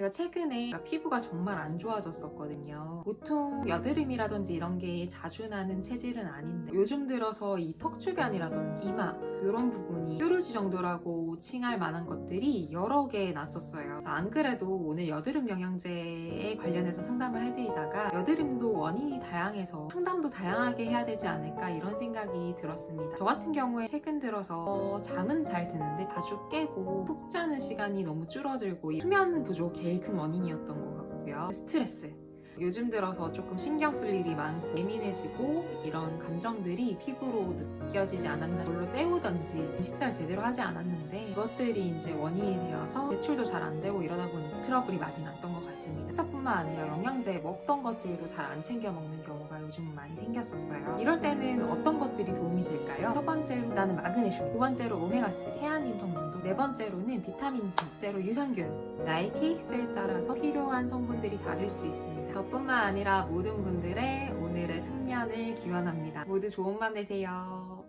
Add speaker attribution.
Speaker 1: 제가 최근에 피부가 정말 안 좋아졌었거든요. 보통 여드름이라든지 이런 게 자주 나는 체질은 아닌데 요즘 들어서 이 턱 주변이라든지 이마 이런 부분이 뾰루지 정도라고 칭할 만한 것들이 여러 개 났었어요. 안 그래도 오늘 여드름 영양제에 관련해서 상담을 해드리다가 여드름도 원인이 다양해서 상담도 다양하게 해야 되지 않을까 이런 생각이 들었습니다. 저 같은 경우에 최근 들어서 잠은 잘 드는데 자주 깨고 푹 자는 시간이 너무 줄어들고 이 수면 부족 제일 큰 원인이었던 것 같고요. 스트레스. 요즘 들어서 조금 신경 쓸 일이 많고 예민해지고 이런 감정들이 피부로 느껴지지 않았나 물로 때우던지 식사를 제대로 하지 않았는데 이것들이 이제 원인이 되어서 배출도 잘 안 되고 이러다 보니 트러블이 많이 났던 것 같습니다. 식사뿐만 아니라 영양제 먹던 것들도 잘 안 챙겨 먹는 경우가 요즘 많이 생겼었어요. 이럴 때는 어떤 것들이 도움이 될까요? 첫 번째로 일단은 마그네슘, 두 번째로 오메가3, 태아닌 성분도, 네 번째로는 비타민 D, 째로 유산균, 나의 케이스에 따라서 필요한 성분들이 다를 수 있습니다. 저뿐만 아니라 모든 분들의 오늘의 숙면을 기원합니다. 모두 좋은 밤 되세요.